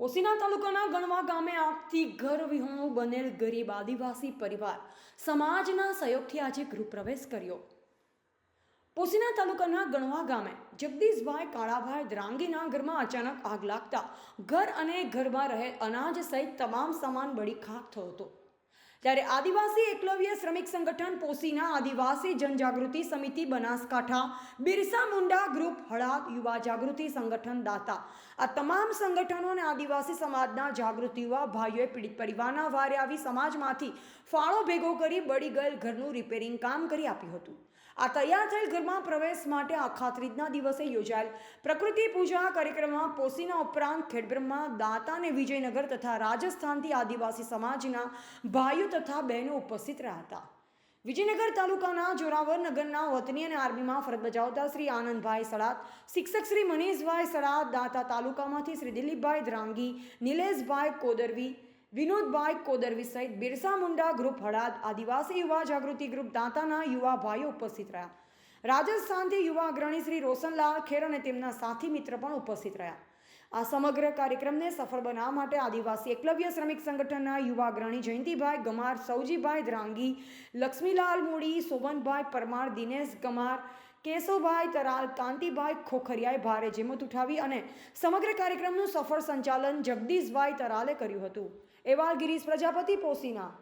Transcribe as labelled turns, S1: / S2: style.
S1: પોસીના તાલુકાના ગણવા ગામે આપતી ઘર વિહોણું બનેલ ગરીબ આદિવાસી પરિવાર સમાજના સહયોગથી આજે ગૃહપ્રવેશ કર્યો. પોસીના તાલુકાના ગણવા ગામે જગદીશભાઈ કાળાભાઈ દ્રાંગીના ઘરમાં અચાનક આગ લાગતા ઘર અને ઘરમાં રહેલ અનાજ સહિત તમામ સામાન બળી ખાક થયો હતો. ત્યારે આદિવાસી એકલવ્ય શ્રમિક સંગઠન પોસીના આદિવાસી જનજાગૃતિ સમિતિ બનાસકાંઠા બિરસા મુંડા ગ્રુપ હળાદ યુવા જાગૃતિ સંગઠન દાતા. આ તમામ સંગઠનો અને આદિવાસી સમાજના જાગૃતિ યુવા ભાઈઓએ પીડિત પરિવારના વારે આવી સમાજમાંથી ફાળો ભેગો કરી બળી ગયેલ ઘરનું રિપેરિંગ કામ કરી આપ્યું હતું. આ તૈયાર થયેલ ઘરમાં પ્રવેશ માટે આખા ત્રીજના દિવસે યોજાયેલ પ્રકૃતિ પૂજા કાર્યક્રમમાં પોસીના ઉપરાંત ખેડબ્રહ્મા દાંતા અને વિજયનગર તથા રાજસ્થાનથી આદિવાસી સમાજના ભાઈઓ તથા બહેનો ઉપસ્થિત રહ્યા હતા વિજયનગર તાલુકાના જોરાવર નગરના વતની અને આર્મીમાં ફરજ બજાવતા શ્રી આનંદભાઈ સડાત શિક્ષક શ્રી મનીષભાઈ સડાત દાતા તાલુકામાંથી શ્રી દિલીપભાઈ ધ્રાંગી નિલેશભાઈ કોદરવી, વિનોદભાઈ કોદરવી સહિત બિરસા મુંડા, ગ્રુપ હળાદ, આદિવાસી યુવા જાગૃતિ ગ્રુપ દાંતાના યુવા ભાઈઓ ઉપસ્થિત રહ્યા. રાજસ્થાનથી યુવા અગ્રણી શ્રી રોશનલાલ ખેર અને તેમના સાથી મિત્ર પણ ઉપસ્થિત રહ્યા. આ સમગ્ર કાર્યક્રમને સફળ બનાવવા માટે આદિવાસી એકલવ્ય શ્રમિક સંગઠનના યુવા અગ્રણી જયંતિભાઈ ગમાર, સૌજીભાઈ દ્રાંગી, લક્ષ્મીલાલ મોડી, સોવનભાઈ પરમાર, દિનેશ ગમાર, કેશવભાઈ તરાલ, કાંતિભાઈ ખોખરિયાએ ભારે જેમત ઉઠાવી અને સમગ્ર કાર્યક્રમનું સફળ સંચાલન જગદીશભાઈ તરાલે કર્યું હતું. એવા ગિરીશ પ્રજાપતિ પોસીના.